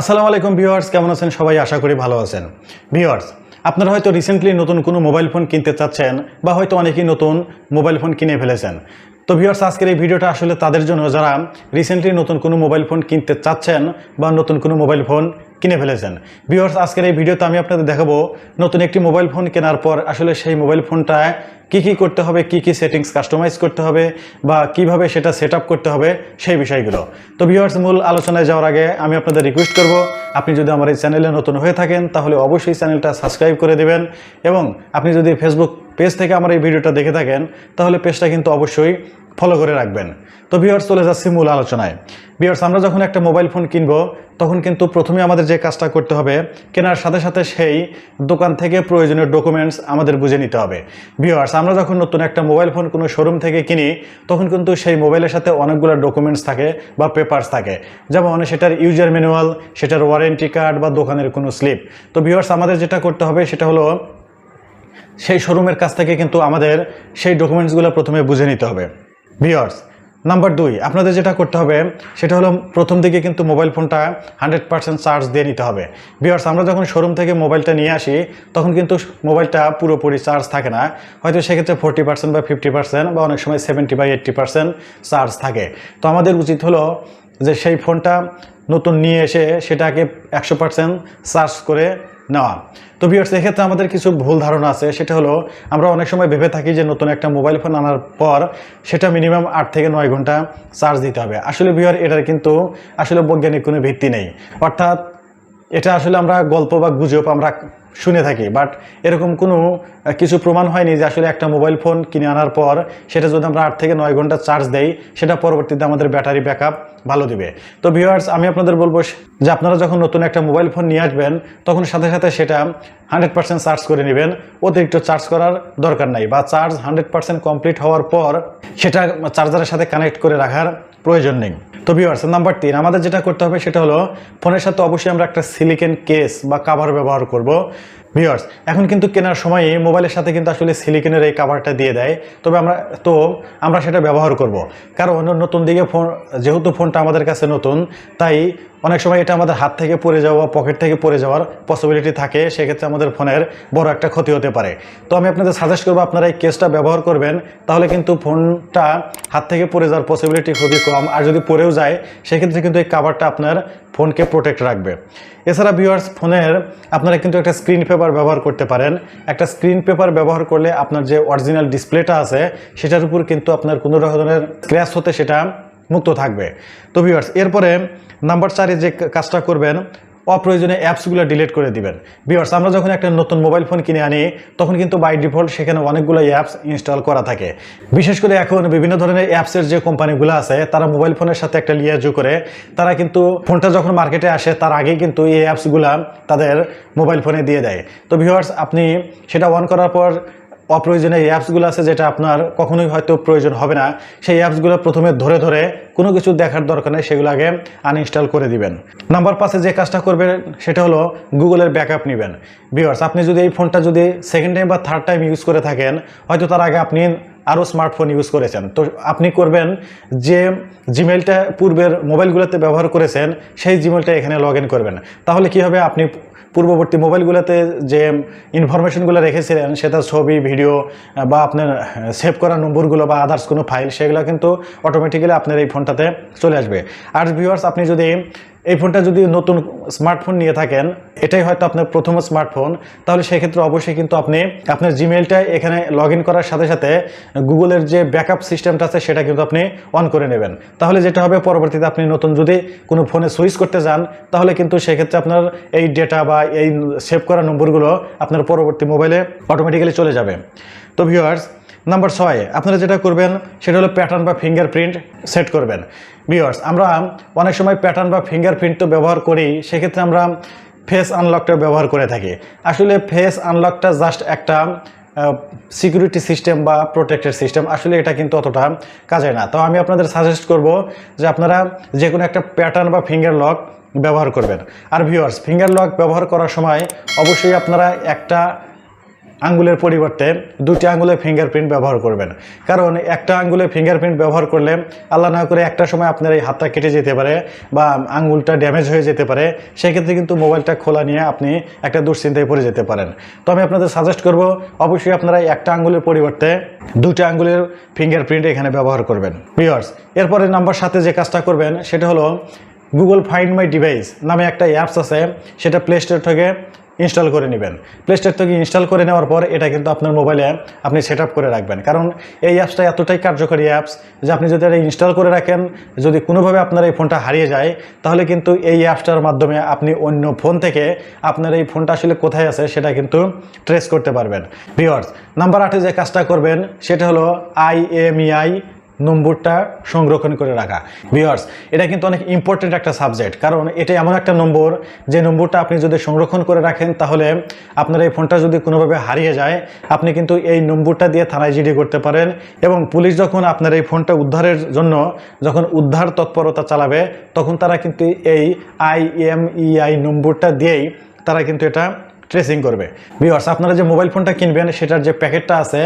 আসসালামু আলাইকুম ভিউয়ার্স, কেমন আছেন সবাই? আশা করি ভালো আছেন। ভিউয়ার্স, আপনারা হয়তো রিসেন্টলি নতুন কোনো মোবাইল ফোন কিনতে চাচ্ছেন বা হয়তো অনেকেই নতুন মোবাইল ফোন কিনে ফেলেছেন। তো ভিউয়ার্স, আজকের এই ভিডিওটা আসলে তাদের জন্য যারা রিসেন্টলি নতুন কোনো মোবাইল ফোন কিনতে চাচ্ছেন বা নতুন কোনো মোবাইল ফোন কিনে ফেলেছেন। ভিউয়ার্স, আজকের এই ভিডিওতে আমি আপনাদের দেখাবো নতুন একটি মোবাইল ফোন কেনার পর আসলে সেই মোবাইল ফোনটা কি কি করতে হবে, কি কি সেটিংস কাস্টমাইজ করতে হবে বা কীভাবে সেটা সেট করতে হবে সেই বিষয়গুলো। তো ভিউয়ার্স, মূল আলোচনায় যাওয়ার আগে আমি আপনাদের রিকোয়েস্ট করব, আপনি যদি আমার এই চ্যানেলে নতুন হয়ে থাকেন তাহলে অবশ্যই চ্যানেলটা সাবস্ক্রাইব করে দেবেন এবং আপনি যদি ফেসবুক পেজ থেকে আমার এই ভিডিওটা দেখে থাকেন তাহলে পেজটা কিন্তু অবশ্যই ফলো করে রাখবেন। তো ভিউয়ার্স চলে যাচ্ছি মূল আলোচনায়। ভিউয়ার্স আমরা যখন একটা মোবাইল ফোন কিনবো, তখন কিন্তু প্রথমে আমাদের যে কাজটা করতে হবে, কেনার সাথে সাথে সেই দোকান থেকে প্রয়োজনীয় ডকুমেন্টস আমাদের বুঝে নিতে হবে। ভিউয়ার্স আমরা যখন নতুন একটা মোবাইল ফোন কোনো শোরুম থেকে কিনি, তখন কিন্তু সেই মোবাইলের সাথে অনেকগুলো ডকুমেন্টস থাকে বা পেপার্স থাকে। যেমন সেটার ইউজার ম্যানুয়াল সেটার ওয়ারেন্টি কার্ড বা দোকানের কোনো স্লিপ তো ভিউয়ার্স আমাদের যেটা করতে হবে সেটা হলো, সেই শোরুমের কাছ থেকে কিন্তু আমাদের সেই ডকুমেন্টসগুলো প্রথমে বুঝে নিতে হবে। ভিওর্স নাম্বার দুই, আপনাদের যেটা করতে হবে, সেটা হলো প্রথম দিকে কিন্তু মোবাইল ফোনটা হান্ড্রেড পার্সেন্ট চার্জ দিয়ে নিতে হবে। ভিওর্স আমরা যখন শোরুম থেকে মোবাইলটা নিয়ে আসি, তখন কিন্তু মোবাইলটা পুরোপুরি চার্জ থাকে না। হয়তো সেক্ষেত্রে ফোর্টি পার্সেন্ট বা ফিফটি পার্সেন্ট বা অনেক সময় সেভেন্টি বা এইট্টি পার্সেন্ট চার্জ থাকে। তো আমাদের উচিত হলো যে সেই ফোনটা নতুন নিয়ে এসে সেটাকে একশো পার্সেন্ট চার্জ করে নেওয়া তো ভিউয়ার্স এক্ষেত্রে আমাদের কিছু ভুল ধারণা আছে। সেটা হলো, আমরা অনেক সময় ভেবে থাকি যে নতুন একটা মোবাইল ফোন আনার পর সেটা মিনিমাম আট থেকে নয় ঘণ্টা চার্জ দিতে হবে। আসলে ভিউয়ার এটার কিন্তু আসলে বৈজ্ঞানিক কোনো ভিত্তি নেই। অর্থাৎ, এটা আসলে আমরা গল্প বা গুজব আমরা শুনে থাকি। বাট এরকম কোনো কিছু প্রমাণ হয়নি যে আসলে একটা মোবাইল ফোন কিনে আনার পর সেটা যদি আমরা আট থেকে নয় ঘণ্টা চার্জ দেই, সেটা পরবর্তীতে আমাদের ব্যাটারি ব্যাকআপ ভালো দিবে। তো ভিউয়ার্স আমি আপনাদের বলব যে আপনারা যখন নতুন একটা মোবাইল ফোন নিয়ে আসবেন, তখন সাথে সাথে সেটা হান্ড্রেড পার্সেন্ট চার্জ করে নেবেন। অতিরিক্ত চার্জ করার দরকার নাই বা চার্জ হান্ড্রেড পার্সেন্ট কমপ্লিট হওয়ার পর সেটা চার্জারের সাথে কানেক্ট করে রাখার প্রয়োজন নেই। তো ভিউয়ার্স নাম্বার তিন, আমাদের যেটা করতে হবে সেটা হলো ফোনের সাথে অবশ্যই আমরা একটা সিলিকেন কেস বা কাভার ব্যবহার করব। ভিউয়ার্স এখন কিন্তু কেনার সময় মোবাইলের সাথে কিন্তু আসলে সিলিকনের এই কাভারটা দিয়ে দেয়। তবে আমরা, তো আমরা সেটা ব্যবহার করব। কারণ নতুন দিকে ফোন যেহেতু ফোনটা আমাদের কাছে নতুন, তাই অনেক সময় এটা আমাদের হাত থেকে পড়ে যাওয়া পকেট থেকে পড়ে যাওয়ার পসিবিলিটি থাকে। সেক্ষেত্রে আমাদের ফোনের বড় একটা ক্ষতি হতে পারে। তো আমি আপনাদের সাজেস্ট করব, আপনারা এই কেসটা ব্যবহার করবেন, তাহলে কিন্তু ফোনটা হাত থেকে পড়ে যাওয়ার পসিবিলিটি খুবই কম। আর যদি পড়েও যায়, সেক্ষেত্রে কিন্তু এই কাভারটা আপনার ফোনকে প্রোটেক্ট রাখবে। এছাড়া ভিউয়ার্স ফোনের আপনারা কিন্তু একটা স্ক্রিন পেপার ব্যবহার করতে পারেন। একটা স্ক্রিন পেপার ব্যবহার করলে আপনার যে অরিজিনাল ডিসপ্লেটা আছে, সেটার উপর কিন্তু আপনার কোনো ধরনের স্ক্র্যাচ হতে সেটা মুক্ত থাকবে। তো ভিউয়ার্স এরপরে নাম্বার চারে যে কাজটা করবেন অপ্রয়োজনীয় অ্যাপসগুলো ডিলিট করে দিবেন। ভিউয়ার্স আমরা যখন একটা নতুন মোবাইল ফোন কিনে আনি, তখন কিন্তু বাই ডিফল্ট সেখানে অনেকগুলো অ্যাপস ইনস্টল করা থাকে। বিশেষ করে এখন বিভিন্ন ধরনের অ্যাপসের যে কোম্পানিগুলো আছে, তারা মোবাইল ফোনের সাথে একটা লিয়াজু করে। তারা কিন্তু ফোনটা যখন মার্কেটে আসে, তার আগেই কিন্তু এই অ্যাপসগুলা তাদের মোবাইল ফোনে দিয়ে দেয়। তো ভিউয়ার্স আপনি সেটা অন করার পর অপ্রয়োজনীয় অ্যাপসগুলো আছে যেটা আপনার কখনোই হয়তো প্রয়োজন হবে না। সেই অ্যাপসগুলো প্রথমে ধরে ধরে কোনো কিছু দেখার দরকার নেই, সেগুলো আগে আনইনস্টল করে দিবেন। নাম্বার পাঁচে যে কাজটা করবেন সেটা হলো গুগলের ব্যাকআপ নেবেন। ভিউয়ার্স, আপনি যদি এই ফোনটা যদি সেকেন্ড টাইম বা থার্ড টাইম ইউজ করে থাকেন, হয়তো তার আগে আপনি আরও স্মার্টফোন ইউজ করেছেন। তো আপনি করবেন যে জিমেলটা পূর্বের মোবাইলগুলোতে ব্যবহার করেছেন, সেই জিমেলটা এখানে লগ করবেন। তাহলে কি হবে? আপনি পূর্ববর্তী মোবাইলগুলোতে যে ইনফরমেশনগুলো রেখেছিলেন, সেটা ছবি ভিডিও বা আপনার সেভ করা নম্বরগুলো বা আদার্স কোনো ফাইল সেগুলো কিন্তু অটোমেটিক্যালি আপনার এই ফোনটাতে চলে আসবে। আর ভিউয়ার্স আপনি যদি এই ফোনটা যদি নতুন স্মার্টফোন নিয়ে থাকেন, এটাই হয়তো আপনার প্রথম স্মার্টফোন তাহলে সেক্ষেত্রে অবশ্যই কিন্তু আপনি আপনার জিমেলটা এখানে লগ করার সাথে সাথে গুগলের যে ব্যাকআপ সিস্টেমটা আছে, সেটা কিন্তু আপনি অন করে নেবেন। তাহলে যেটা হবে, পরবর্তীতে আপনি নতুন যদি কোনো ফোনে সুইচ করতে যান, তাহলে কিন্তু সেক্ষেত্রে আপনার এই ডেটা বা এই সেভ করা নম্বরগুলো আপনার পরবর্তী মোবাইলে অটোমেটিক্যালি চলে যাবে। তো ভিউয়ার্স নাম্বার ছয়, আপনারা যেটা করবেন, সেটা হলো প্যাটার্ন বা ফিঙ্গার প্রিন্ট সেট করবেন। ভিউয়ার্স আমরা অনেক সময় প্যাটার্ন বা ফিঙ্গার প্রিন্ট তো ব্যবহার করি, সেক্ষেত্রে আমরা ফেস আনলকটা ব্যবহার করে থাকি। আসলে ফেস আনলকটা জাস্ট একটা সিকিউরিটি সিস্টেম বা প্রোটেক্টেড সিস্টেম আসলে এটা কিন্তু অতটা কাজে না। তো আমি আপনাদের সাজেস্ট করব যে আপনারা যে কোনো একটা প্যাটার্ন বা ফিঙ্গার লক ব্যবহার করবেন। আর ভিউয়ার্স ফিঙ্গার লক ব্যবহার করার সময় অবশ্যই আপনারা একটা আঙ্গুলের পরিবর্তে দুটি আঙ্গুলের ফিঙ্গারপ্রিন্ট ব্যবহার করবেন। কারণ একটা আঙ্গুলের ফিঙ্গারপ্রিন্ট ব্যবহার করলে আল্লাহ না করে একটা সময় আপনার এই হাতটা কেটে যেতে পারে বা আঙ্গুলটা ড্যামেজ হয়ে যেতে পারে, সেক্ষেত্রে কিন্তু মোবাইলটা খোলা নিয়ে আপনি একটা দুশ্চিন্তায় পড়ে যেতে পারেন। তো আমি আপনাদের সাজেস্ট করব, অবশ্যই আপনারা একটা আঙ্গুলের পরিবর্তে দুটি আঙ্গুলের ফিঙ্গারপ্রিন্ট এখানে ব্যবহার করবেন। ভিওয়ার্স এরপরে নাম্বার সাথে যে কাজটা করবেন, সেটা হলো গুগল ফাইন্ড মাই ডিভাইস নামে একটা অ্যাপস আছে, সেটা প্লে স্টোর থেকে ইনস্টল করে নেবেন। প্লে স্টোর থেকে ইনস্টল করে নেওয়ার পর এটা কিন্তু আপনার মোবাইলে আপনি সেট করে রাখবেন। কারণ এই অ্যাপসটা এতটাই কার্যকরী অ্যাপস যে আপনি যদি এটা ইনস্টল করে রাখেন, যদি কোনোভাবে আপনার এই ফোনটা হারিয়ে যায়, তাহলে কিন্তু এই অ্যাপসটার মাধ্যমে আপনি অন্য ফোন থেকে আপনার এই ফোনটা আসলে কোথায় আছে সেটা কিন্তু ট্রেস করতে পারবেন। ভিওয়ার্স নাম্বার আটে যে কাজটা করবেন, সেটা হলো আইএমইআই নম্বরটা সংরক্ষণ করে রাখা। ভিওয়ার্স এটা কিন্তু অনেক ইম্পর্টেন্ট একটা সাবজেক্ট কারণ এটা এমন একটা নম্বর, যে নম্বরটা আপনি যদি সংরক্ষণ করে রাখেন, তাহলে আপনার এই ফোনটা যদি কোনোভাবে হারিয়ে যায়, আপনি কিন্তু এই নম্বরটা দিয়ে থানায় জিডি করতে পারেন এবং পুলিশ যখন আপনার এই ফোনটা উদ্ধারের জন্য যখন উদ্ধার তৎপরতা চালাবে, তখন তারা কিন্তু এই আইএমইআই নম্বরটা দিয়েই তারা কিন্তু এটা ট্রেসিং করবে। ভিওয়ার্স আপনারা যে মোবাইল ফোনটা কিনবেন, সেটার যে প্যাকেটটা আছে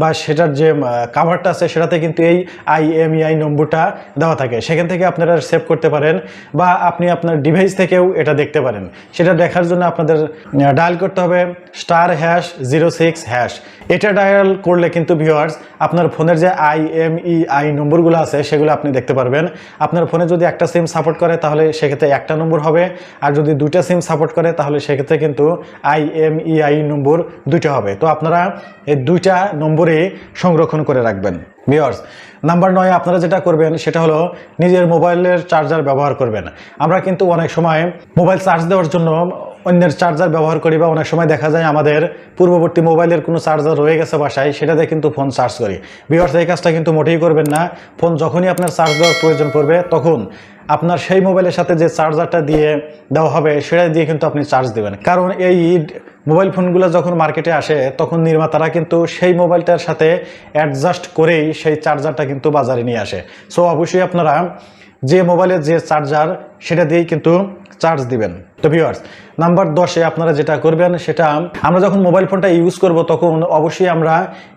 বা সেটার যে কাভারটা আছে, সেটাতে কিন্তু এই আইএমইআই নম্বরটা দেওয়া থাকে। সেখান থেকে আপনারা সেভ করতে পারেন বা আপনি আপনার ডিভাইস থেকেও এটা দেখতে পারেন। সেটা দেখার জন্য আপনাদের ডায়াল করতে হবে star hash zero six hash এটা ডায়াল করলে কিন্তু ভিওয়ার্স আপনার ফোনের যে আইএমইআই নম্বরগুলো আছে, সেগুলো আপনি দেখতে পারবেন। আপনার ফোনে যদি একটা সিম সাপোর্ট করে, তাহলে সেক্ষেত্রে একটা নম্বর হবে। আর যদি দুইটা সিম সাপোর্ট করে, তাহলে সেক্ষেত্রে কিন্তু আইএমইআই নম্বর দুইটা হবে। তো আপনারা এই দুইটা নম্বরে সংরক্ষণ করে রাখবেন। বিয়ার্স নাম্বার নয়, আপনারা যেটা করবেন সেটা হলো নিজের মোবাইলের চার্জার ব্যবহার করবেন। আমরা কিন্তু অনেক সময় মোবাইল চার্জ দেওয়ার জন্য অন্যের চার্জার ব্যবহার করি বা অনেক সময় দেখা যায় আমাদের পূর্ববর্তী মোবাইলের কোনো চার্জার রয়ে গেছে বাসায় সেটাতে কিন্তু ফোন চার্জ করি। ভিওর্স এই কাজটা কিন্তু মোটেই করবেন না। ফোন যখনই আপনার চার্জ দেওয়ার প্রয়োজন পড়বে, তখন আপনার সেই মোবাইলের সাথে যে চার্জারটা দিয়ে দেওয়া হবে, সেটা দিয়ে কিন্তু আপনি চার্জ দেবেন। কারণ এই মোবাইল ফোনগুলো যখন মার্কেটে আসে, তখন নির্মাতারা কিন্তু সেই মোবাইলটার সাথে অ্যাডজাস্ট করেই সেই চার্জারটা কিন্তু বাজারে নিয়ে আসে। সো অবশ্যই আপনারা যে মোবাইলের যে চার্জার, সেটা দিয়েই কিন্তু চার্জ দিবেন। তো ভিউয়ার্স নাম্বার দশে আপনারা যেটা করবেন, সেটা আমরা যখন মোবাইল ফোনটা ইউজ করব, তখন অবশ্যই আমরা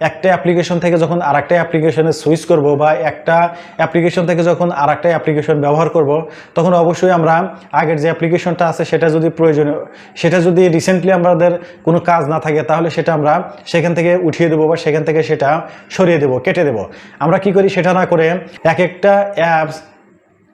একটা অ্যাপ্লিকেশন থেকে যখন আর একটা অ্যাপ্লিকেশনে সুইচ করব বা একটা অ্যাপ্লিকেশন থেকে যখন আর একটা অ্যাপ্লিকেশন ব্যবহার করব, তখন অবশ্যই আমরা আগের যে অ্যাপ্লিকেশনটা আছে, সেটা যদি প্রয়োজনীয়, সেটা যদি রিসেন্টলি আমাদের কোনো কাজ না থাকে, তাহলে সেটা আমরা সেখান থেকে উঠিয়ে দেবো বা সেখান থেকে সেটা সরিয়ে দেবো, কেটে দেবো। আমরা কি করি, সেটা না করে এক একটা অ্যাপস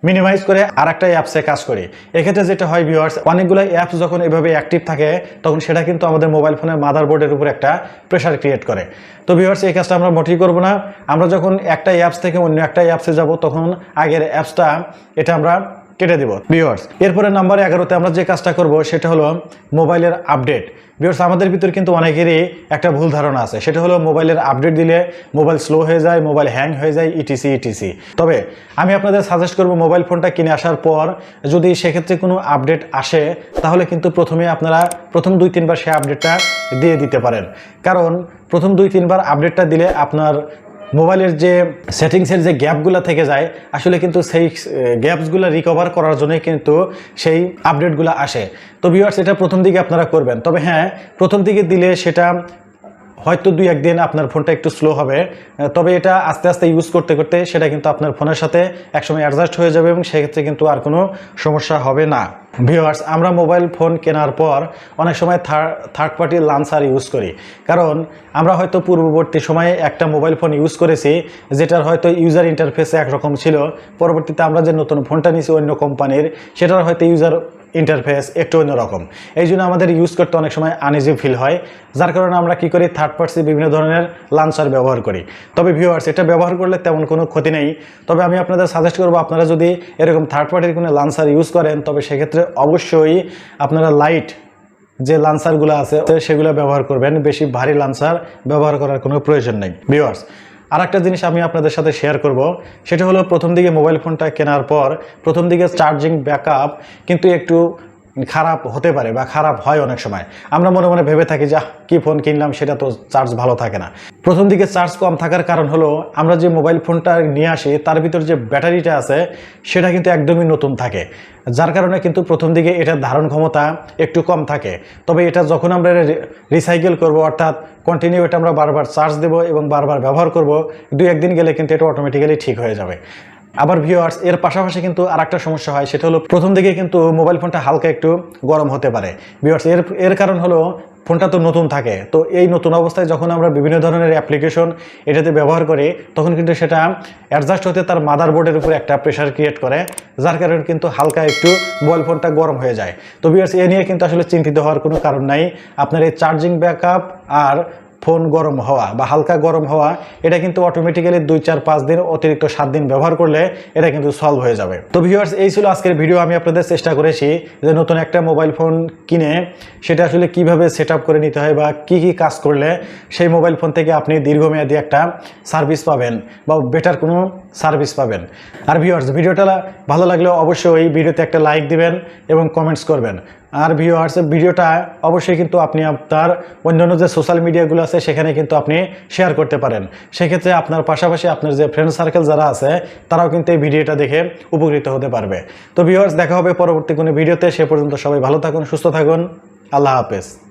মিনিমাইজ করে আর একটা অ্যাপসে কাজ করি। এক্ষেত্রে যেটা হয় ভিউয়ার্স অনেকগুলো অ্যাপস যখন এভাবে অ্যাক্টিভ থাকে, তখন সেটা কিন্তু আমাদের মোবাইল ফোনের মাদারবোর্ডের উপর একটা প্রেশার ক্রিয়েট করে। তো ভিউয়ার্স এই কাজটা আমরা মোটেই করব না। আমরা যখন একটা অ্যাপস থেকে অন্য একটা অ্যাপসে যাব, তখন আগের অ্যাপসটা এটা আমরা কেটে দেব। ভিউয়ার্স এরপরে নাম্বার এগারোতে আমরা যে কাজটা করব সেটা হলো মোবাইলের আপডেট। ভিউয়ার্স আমাদের ভিতর কিন্তু অনেকেরই একটা ভুল ধারণা আছে। সেটা হলো মোবাইলের আপডেট দিলে মোবাইল স্লো হয়ে যায়, মোবাইল হ্যাং হয়ে যায় ইটিসি ইটিসি তবে আমি আপনাদের সাজেস্ট করব মোবাইল ফোনটা কিনে আসার পর যদি সেক্ষেত্রে কোনো আপডেট আসে, তাহলে কিন্তু প্রথমে আপনারা প্রথম দুই তিনবার সে আপডেটটা দিয়ে দিতে পারেন। কারণ প্রথম দুই তিনবার আপডেটটা দিলে আপনার মোবাইলের যে সেটিংসের যে গ্যাপগুলো থেকে যায়, আসলে কিন্তু সেই গ্যাপসগুলো রিকভার করার জন্যই কিন্তু সেই আপডেটগুলো আসে। তো ভিউয়ার্স এটা প্রথম দিকে আপনারা করবেন। তবে হ্যাঁ প্রথম দিকে দিলে সেটা হয়তো দুই একদিন আপনার ফোনটা একটু স্লো হবে। তবে এটা আস্তে আস্তে ইউজ করতে করতে সেটা কিন্তু আপনার ফোনের সাথে একসময় অ্যাডজাস্ট হয়ে যাবে এবং সেক্ষেত্রে কিন্তু আর কোনো সমস্যা হবে না। ভিওয়ার্স আমরা মোবাইল ফোন কেনার পর অনেক সময় থার্ড পার্টি লান্সার ইউজ করি। কারণ আমরা হয়তো পূর্ববর্তী সময়ে একটা মোবাইল ফোন ইউজ করেছি, যেটার হয়তো ইউজার ইন্টারফেসে একরকম ছিল। পরবর্তীতে আমরা যে নতুন ফোনটা নিয়েছি অন্য কোম্পানির সেটার হয়তো ইউজার ইন্টারফেস একটু অন্যরকম। এই জন্য আমাদের ইউজ করতে অনেক সময় আনইজি ফিল হয়। যার কারণে আমরা কি করি? থার্ড পার্টি বিভিন্ন ধরনের লাঞ্চার ব্যবহার করি। তবে ভিউয়ার্স এটা ব্যবহার করলে তেমন কোনো ক্ষতি নেই। তবে আমি আপনাদের সাজেস্ট করব, আপনারা যদি এরকম থার্ড পার্টির কোনো লাঞ্চার ইউজ করেন, তবে সেক্ষেত্রে অবশ্যই আপনারা লাইট যে লাঞ্চারগুলো আছে, সেগুলো ব্যবহার করবেন। বেশি ভারী লাঞ্চার ব্যবহার করার কোনো প্রয়োজন নেই। ভিউয়ার্স আর একটা জিনিস আমি আপনাদের সাথে শেয়ার করব, সেটা হলো প্রথম দিকে মোবাইল ফোনটা কেনার পর প্রথম দিকে চার্জিং ব্যাকআপ কিন্তু একটু খারাপ হতে পারে বা খারাপ হয় অনেক সময়। আমরা মনে মনে ভেবে থাকি যা "আহ, কি ফোন কিনলাম সেটা তো চার্জ ভালো থাকে না। প্রথম দিকে চার্জ কম থাকার কারণ হলো আমরা যে মোবাইল ফোনটা নিয়ে আসি তার ভিতর যে ব্যাটারিটা আছে সেটা কিন্তু একদমই নতুন থাকে। যার কারণে কিন্তু প্রথম দিকে এটার ধারণ ক্ষমতা একটু কম থাকে। তবে এটা যখন আমরা রিসাইকেল করব অর্থাৎ কন্টিনিউ এটা আমরা বারবার চার্জ দেবো এবং বারবার ব্যবহার করব দুই একদিন গেলে কিন্তু এটা অটোমেটিক্যালি ঠিক হয়ে যাবে। আবার ভিউয়ার্স এর পাশাপাশি কিন্তু আর একটা সমস্যা হয়, সেটা হলো প্রথম দিকে কিন্তু মোবাইল ফোনটা হালকা একটু গরম হতে পারে। ভিউয়ার্স এর এর কারণ হলো ফোনটা তো নতুন থাকে, তো এই নতুন অবস্থায় যখন আমরা বিভিন্ন ধরনের অ্যাপ্লিকেশন এটাতে ব্যবহার করি, তখন কিন্তু সেটা অ্যাডজাস্ট হতে তার মাদারবোর্ডের উপরে একটা প্রেশার ক্রিয়েট করে, যার কারণে কিন্তু হালকা একটু মোবাইল ফোনটা গরম হয়ে যায়। তো ভিউয়ার্স এ নিয়ে কিন্তু আসলে চিন্তিত হওয়ার কোনো কারণ নাই। আপনার এই চার্জিং ব্যাকআপ আর ফোন গরম হওয়া বা হালকা গরম হওয়া, এটা কিন্তু অটোমেটিক্যালি দুই, চার, পাঁচ দিন, অতিরিক্ত সাত দিন ব্যবহার করলে এটা কিন্তু সলভ হয়ে যাবে। তো ভিউয়ার্স এই ছিল আজকের ভিডিও আমি আপনাদের চেষ্টা করেছি যে নতুন একটা মোবাইল ফোন কিনে সেটা আসলে কীভাবে সেট করে নিতে হয় বা কি কি কাজ করলে সেই মোবাইল ফোন থেকে আপনি দীর্ঘমেয়াদী একটা সার্ভিস পাবেন বা বেটার কোনো সার্ভিস পাবেন। আর ভিউয়ার্স ভিডিওটা ভালো লাগলে অবশ্যই ভিডিওতে একটা লাইক দিবেন এবং কমেন্টস করবেন। আর ভিউয়ার্স ভিডিওটা অবশ্যই কিন্তু আপনি আপনার অন্যান্য যে সোশ্যাল মিডিয়াগুলো আছে, সেখানে কিন্তু আপনি শেয়ার করতে পারেন। সেক্ষেত্রে আপনার পাশাপাশি আপনার যে ফ্রেন্ড সার্কেল যারা আছে, তারাও কিন্তু এই ভিডিওটা দেখে উপকৃত হতে পারবে। তো ভিউয়ার্স দেখা হবে পরবর্তী কোনো ভিডিওতে। সে পর্যন্ত সবাই ভালো থাকুন, সুস্থ থাকুন। আল্লাহ হাফেজ।